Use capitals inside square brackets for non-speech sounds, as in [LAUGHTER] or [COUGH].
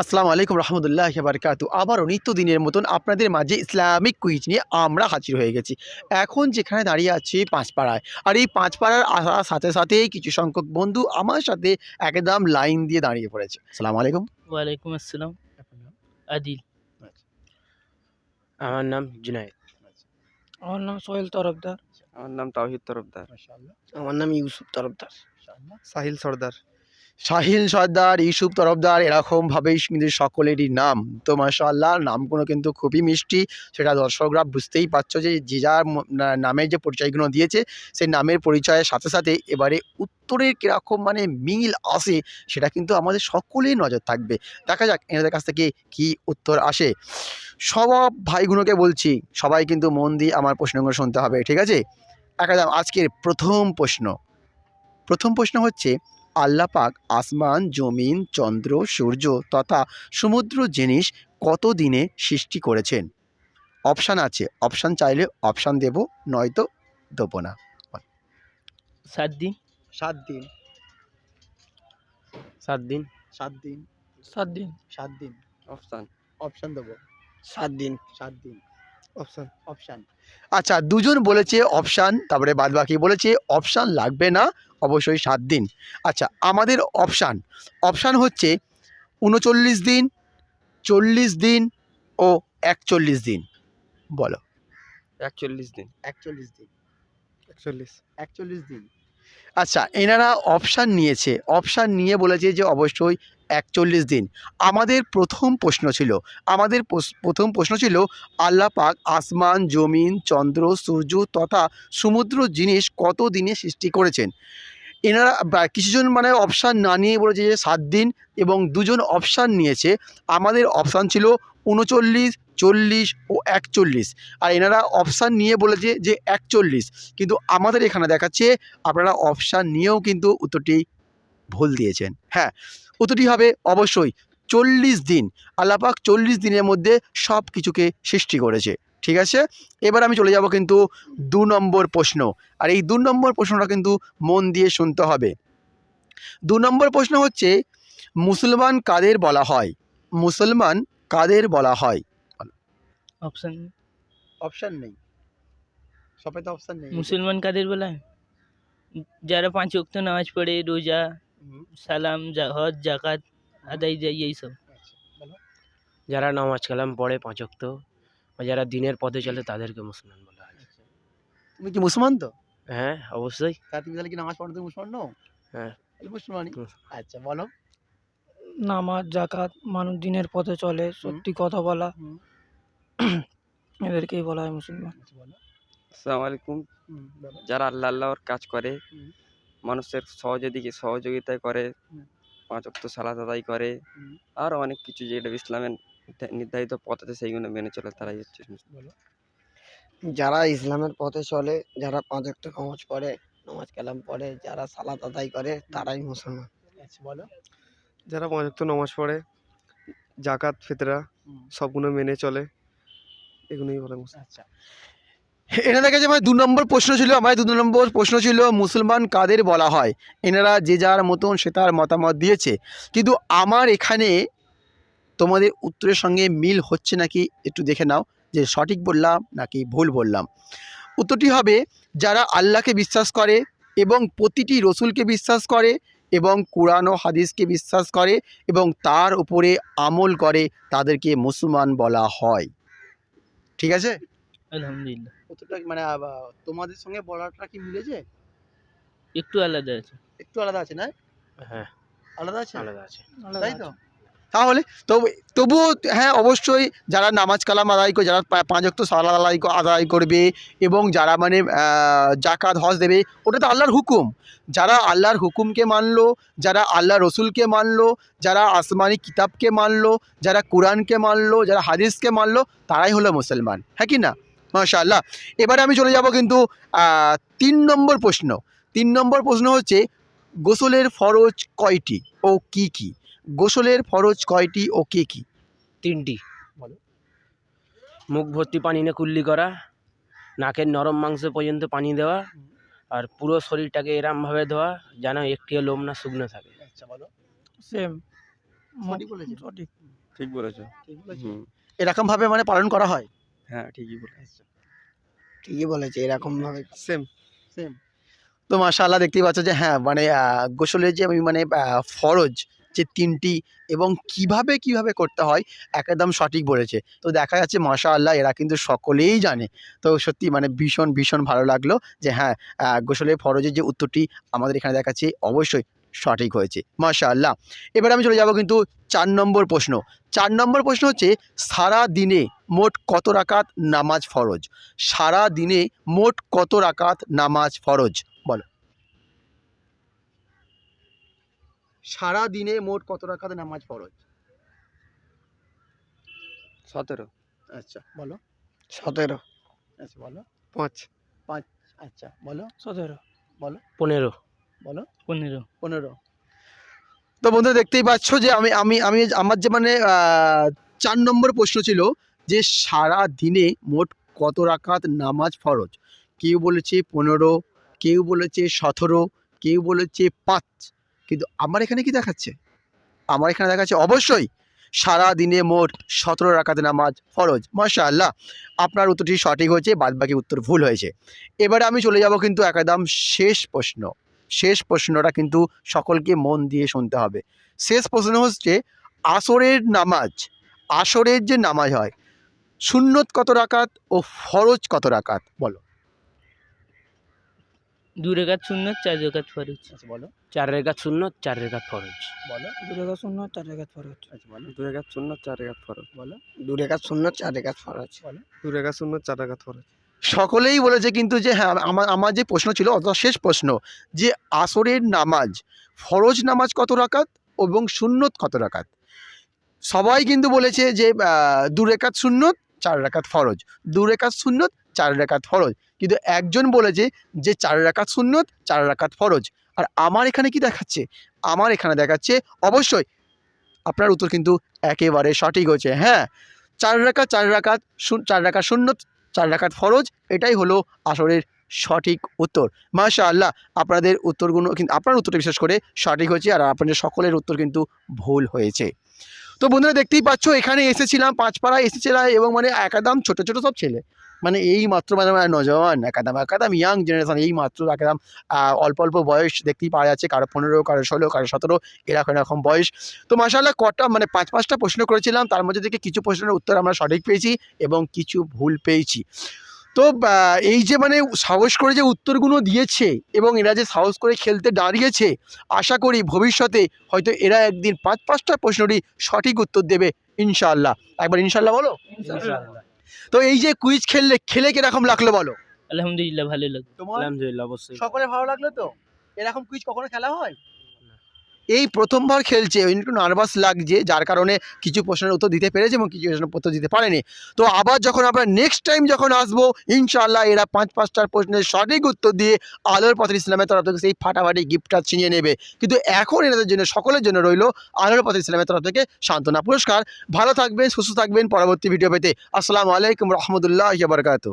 আসসালামু আলাইকুম রহমতুল্লাহ বারকাতু। আবারও নিত্যদিনের মতন আপনাদের মাঝে ইসলামিক কুইজ নিয়ে আমরা হাজির হয়ে গেছি। এখন যেখানে দাঁড়িয়ে আছি পাঁচপাড়ায়। আর এই পাঁচপাড়ার আসার সাথে সাথে কিছু সংখ্যক বন্ধু আমার সাথে একদম লাইন দিয়ে দাঁড়িয়ে পড়েছে। আসসালামু আলাইকুম। ওয়ালাইকুম আসসালাম। আদিল। আমার নাম জুনায়েদ। আমার নাম সোহেল তরফদার। আমার নাম তাওহিদ তরফদার। আমার নাম ইউসুফ তরফদার। সাহিল সর্দার। শাহিল সর্দার, ইউসুফ তরফদার এরকমভাবেই কিন্তু সকলেরই নাম। তো মাশাআল্লাহ, নামগুলো কিন্তু খুবই মিষ্টি। সেটা দর্শকরা বুঝতেই পারছ যে যে যার নামের যে পরিচয়গুলো দিয়েছে, সেই নামের পরিচয়ের সাথে সাথে এবারে উত্তরের কীরকম মানে মিল আসে, সেটা কিন্তু আমাদের সকলেই নজর থাকবে। দেখা যাক, এনাদের কাছ থেকে কি উত্তর আসে। সব ভাইগুলোকে বলছি, সবাই কিন্তু মন দিয়ে আমার প্রশ্নগুলো শুনতে হবে, ঠিক আছে? একদম আজকের প্রথম প্রশ্ন। প্রথম প্রশ্ন হচ্ছে আল্লাহ পাক আসমান জমিন চন্দ্র সূর্য তথা সমুদ্র জিনিস কত দিনে সৃষ্টি করেছেন? অপশান আছে। অপশান চাইলে অপশান দেব নয়তো দেবো না। সাত দিন সাত দিন সাত দিন সাত দিন সাত দিন সাত দিন অপশান। অপশান দেবো। সাত দিন সাত দিন অপশান অপশান আচ্ছা দুজন বলেছে অপশান তারপরে বাদ বাকি বলেছে অপশান লাগবে না অবশ্যই সাত দিন। আচ্ছা আমাদের অপশান অপশান হচ্ছে উনচল্লিশ দিন চল্লিশ দিন ও একচল্লিশ দিন। বলো। একচল্লিশ দিন। একচল্লিশ দিন। একচল্লিশ। একচল্লিশ দিন। আচ্ছা এনারা অপশান নিয়েছে। অপশান নিয়ে বলেছে যে অবশ্যই একচল্লিশ দিন। আমাদের প্রথম প্রশ্ন ছিল, আমাদের প্রথম প্রশ্ন ছিল আল্লাহ পাক আসমান, জমিন, চন্দ্র, সূর্য তথা সমুদ্র জিনিস কত দিনে সৃষ্টি করেছেন? এনারা কিছুজন মানে অপশান না নিয়ে বলেছে যে সাত দিন এবং দুজন অপশান নিয়েছে। আমাদের অপশান ছিল উনচল্লিশ, চল্লিশ ও একচল্লিশ। আর এনারা অপশান নিয়ে বলেছে যে একচল্লিশ। কিন্তু আমাদের এখানে দেখাচ্ছে, আপনারা অপশান নিয়েও কিন্তু উত্তরটি ভুল দিয়েছেন। হ্যাঁ উত্তরটি হবে অবশ্যই চল্লিশ দিন। আল্লাপাক চল্লিশ দিনের মধ্যে সব কিছুকে সৃষ্টি করেছে। ঠিক আছে? এবার আমি চলে যাব কিন্তু দু নম্বর প্রশ্ন। আর এই দু নম্বর প্রশ্নটা কিন্তু মন দিয়ে শুনতে হবে। দু নম্বর প্রশ্ন হচ্ছে মুসলমান কাদের বলা হয়? মুসলমান কাদের বলা হয়? অপশান অপশান নেই। সবাই তো অপশান নেই। মুসলমান কাদের বলা হয়? যারা পাঁচ ওয়াক্ত নামাজ পড়ে রোজা সালাম হজ জাকাত আদায় যায় এইসব আচ্ছা, বলো। যারা নামাজ কালাম পড়ে পাঁচক্ত বা যারা দিনের পথে চলে তাদেরকে মুসলমান বলা হয়। তুমি কি মুসলমান তো? হ্যাঁ অবশ্যই। তা তুমি তাহলে কি নামাজ পড়ো তুমি মুসলমান নও? হ্যাঁ। মুসলমানই। আচ্ছা বলো। নামাজ জাকাত মানুষ দিনের পথে চলে সত্যি কথা বলা। [CLEARS THROAT] এদেরকেই বলা হয় মুসলমান। আচ্ছা, বলো। আসসালামু আলাইকুম। যারা আল্লাহ আল্লাহর কাজ করে। মানুষের সহযোগী সহযোগিতা করে পাঁচ অক্ত সালাত আদায় করে। আরও অনেক কিছু যেটা ইসলামের নির্ধারিত পথ আছে সেইগুলো মেনে চলে তারাই হচ্ছে বলো। যারা ইসলামের পথে চলে যারা পাঁচ ওয়াক্ত নামাজ পড়ে নামাজ কালাম পড়ে যারা সালাত আদায় করে তারাই মুসলমান। আচ্ছা বলো। যারা পাঁচ পাঁচক্ত নামাজ পড়ে জাকাত ফিতরা সবগুলো মেনে চলে এগুলোই বলে মুসলিম। আচ্ছা। দেখা যায় আমার দু নম্বর প্রশ্ন ছিল আমার দু নম্বর প্রশ্ন ছিল, মুসলমান কাদের বলা হয়? এনারা যে যার মতন সে তার মতামত দিয়েছে। কিন্তু আমার এখানে তোমাদের উত্তরের সঙ্গে মিল হচ্ছে নাকি একটু দেখে নাও, যে সঠিক বললাম নাকি ভুল বললাম। উত্তরটি হবে, যারা আল্লাহকে বিশ্বাস করে এবং প্রতিটি রসুলকে বিশ্বাস করে এবং কোরআন ও হাদিসকে বিশ্বাস করে এবং তার উপরে আমল করে তাদেরকে মুসলমান বলা হয়। ঠিক আছে? আলহামদুলিল্লাহ। কতটা মানে তোমাদের সঙ্গে বলাটা কি মিলেছে একটু আলাদা আছে। একটু আলাদা আছে না? হ্যাঁ। আলাদা আছে? আলাদা আছে। তাই তো? তাহলে তবু তবুও হ্যাঁ অবশ্যই যারা নামাজ কালাম আদায় করে যারা পাঁচ অক্ত সালাদ আদায় আদায় করবে এবং যারা মানে জাকাত হজ দেবে ওটা তো আল্লাহর হুকুম। যারা আল্লাহর হুকুমকে মানলো যারা আল্লাহ রসুলকে মানলো যারা আসমানি কিতাবকে মানলো যারা কোরআনকে মানলো যারা হাদিসকে মানলো তারাই হলো মুসলমান। হ্যাঁ কি না? মাশাআল্লাহ। এবারে আমি চলে যাব কিন্তু তিন নম্বর প্রশ্ন। তিন নম্বর প্রশ্ন হচ্ছে গোসলের ফরজ কয়টি ও কি কি? গোসলের ফরজ কয়টি ও কে কি? তিনটি। বলো। মুখ ভর্তি পানি নিয়ে কুল্লি করা নাকের নরম মাংস পর্যন্ত পানি দেওয়া আর পুরো শরীরটাকে এরমভাবে ধোয়া যেন একটিও লোম না শুকনো থাকে। আচ্ছা বলো। সেম সঠিক ঠিক বলেছ ঠিক বলেছে? হুম মানে পালন করা হয়? হ্যাঁ ঠিকই বলেছ। ঠিকই বলেছে এরকম ভাবে। সেম সেম তো মাশাআল্লাহ দেখতেই পাচ্ছ যে হ্যাঁ মানে গোসলের যে আমি মানে ফরজ যে তিনটি এবং কীভাবে কীভাবে করতে হয় একদম সঠিক বলেছে। তো দেখা যাচ্ছে মাশাআল্লাহ এরা কিন্তু সকলেই জানে। তো সত্যি মানে ভীষণ ভীষণ ভালো লাগল যে হ্যাঁ গোসলের ফরজের যে উত্তরটি আমাদের এখানে দেখাচ্ছে অবশ্যই সঠিক হয়েছে। মাশাআল্লাহ। এবার আমি চলে যাব কিন্তু চার নম্বর প্রশ্ন। চার নম্বর প্রশ্ন হচ্ছে সারা দিনে মোট কত রাকাত নামাজ ফরজ? সারা দিনে মোট কত রাকাত নামাজ ফরজ? বলো। সারা দিনে মোট কত রাকাত নামাজ ফরজ? সতেরো। আচ্ছা বলো। সতেরো। আচ্ছা বলো। পাঁচ। পাঁচ আচ্ছা বলো। সতেরো। বলো। পনেরো। বলো। পনেরো। পনেরো। তো বন্ধুরা দেখতেই পাচ্ছ যে আমি আমি আমি আমার যে মানে চার নম্বর প্রশ্ন ছিল যে সারা দিনে মোট কত রাকাত নামাজ ফরজ? কেউ বলেছে পনেরো কেউ বলেছে সতেরো কেউ বলেছে পাঁচ। কিন্তু আমার এখানে কি দেখাচ্ছে? আমার এখানে দেখাচ্ছে অবশ্যই সারা দিনে মোট সতেরো রাকাত নামাজ ফরজ। মাশা আল্লাহ আপনার উত্তরটি সঠিক হয়েছে বাদ বাকি উত্তর ভুল হয়েছে। এবারে আমি চলে যাব কিন্তু একদম শেষ প্রশ্ন। শেষ প্রশ্নটা কিন্তু সকলকে মন দিয়ে শুনতে হবে। শেষ প্রশ্ন হচ্ছে আসরের নামাজ আসরের যে নামাজ হয় সুন্নত কত রাকাত ও ফরজ কত রাকাত? বলো। দু রেখাত শূন্য চার রেখাত ফরজ। আচ্ছা বলো। চার রেখাত শূন্য চার রেখাত ফরজ। বলো। দু রেখা শূন্য চার রেখা ফরজ। আচ্ছা বলো। দু রেখাত শূন্য চার রেখাত ফরজ। বলো। দু রেখা শূন্য চার রেখা ফরজ। দু রেখা শূন্য চার রেখা ফরজ। সকলেই বলেছে কিন্তু যে হ্যাঁ আমার আমার যে প্রশ্ন ছিল, অর্থাৎ শেষ প্রশ্ন, যে আসরের নামাজ, ফরজ নামাজ কত রাকাত এবং সুন্নত কত রাকাত? সবাই কিন্তু বলেছে যে দু রেখাত সুন্নত, চার রাকাত ফরজ। দু রেখাত সুন্নত, চার রাকাত ফরজ। কিন্তু একজন বলেছে যে, চার রাকাত সুন্নত, চার রাকাত ফরজ। আর আমার এখানে কি দেখাচ্ছে? আমার এখানে দেখাচ্ছে, অবশ্যই, আপনার উত্তর কিন্তু একেবারে সঠিক হচ্ছে হ্যাঁ চার রাকাত চার রাকাত চার রাকাত সুন্নত চার রাখার ফরজ, এটাই হলো আসরের সঠিক উত্তর। মাশা আল্লাহ আপনাদের উত্তরগুলো কিন্তু আপনার উত্তরটা বিশেষ করে সঠিক হয়েছে আর আপনাদের সকলের উত্তর কিন্তু ভুল হয়েছে। তো বন্ধুরা দেখতেই পাচ্ছ, এখানে এসেছিলাম, পাঁচপাড়ায় এসেছিলাম এবং মানে একাদাম ছোট ছোট সব ছেলে। মানে এই মাত্র মানে নজওয়ান একাদাম একাদাম ইয়াং জেনারেশন এই মাত্র একাদাম অল্প অল্প বয়স দেখতেই পাওয়া যাচ্ছে, কারও পনেরো, কারও ষোলো, কারও সতেরো, এরকম এরকম বয়স। তো মাসাল্লাহ কটা মানে পাঁচ, পাঁচটা প্রশ্ন করেছিলাম, তার মধ্যে থেকে কিছু প্রশ্নের উত্তর আমরা সঠিক পেয়েছি এবং কিছু ভুল পেয়েছি। তো এই যে মানে সাহস করে যে উত্তরগুলো দিয়েছে এবং এরা যে সাহস করে খেলতে দাঁড়িয়েছে, আশা করি ভবিষ্যতে হয়তো এরা একদিন পাঁচ, পাঁচটা প্রশ্নরই সঠিক উত্তর দেবে, ইনশাআল্লাহ। একবার ইনশাআল্লাহ বলো? তো এই যে কুইজ খেললে খেলে কীরকম লাগল বলো? আলহামদুলিল্লাহ ভালো লাগল। তোমার? আলহামদুলিল্লাহ অবশ্যই। সকলে ভালো লাগল তো? এরকম কুইজ কখনো খেলা হয়? এই প্রথমবার খেলছে একটু নার্ভাস লাগছে, যার কারণে কিছু প্রশ্নের উত্তর দিতে পেরেছে এবং কিছু প্রশ্নের উত্তর দিতে পারেনি। তো আবার যখন আমরা নেক্সট টাইম যখন আসব, ইনশাআল্লাহ এরা পাঁচ পাঁচটার প্রশ্নের সঠিক উত্তর দিয়ে আলোর পথের ইসলামের তরফ থেকে সেই ফাটাফাটি গিফটটা ছিনিয়ে নেবে। কিন্তু এখন এনাদের জন্য, সকলের জন্য রইল আলোর পথের ইসলামের তরফ থেকে সান্ত্বনা পুরস্কার। ভালো থাকবেন, সুস্থ থাকবেন, পরবর্তী ভিডিও পেতে। আসসালামু আলাইকুম রহমতুল্লাহ বারকাত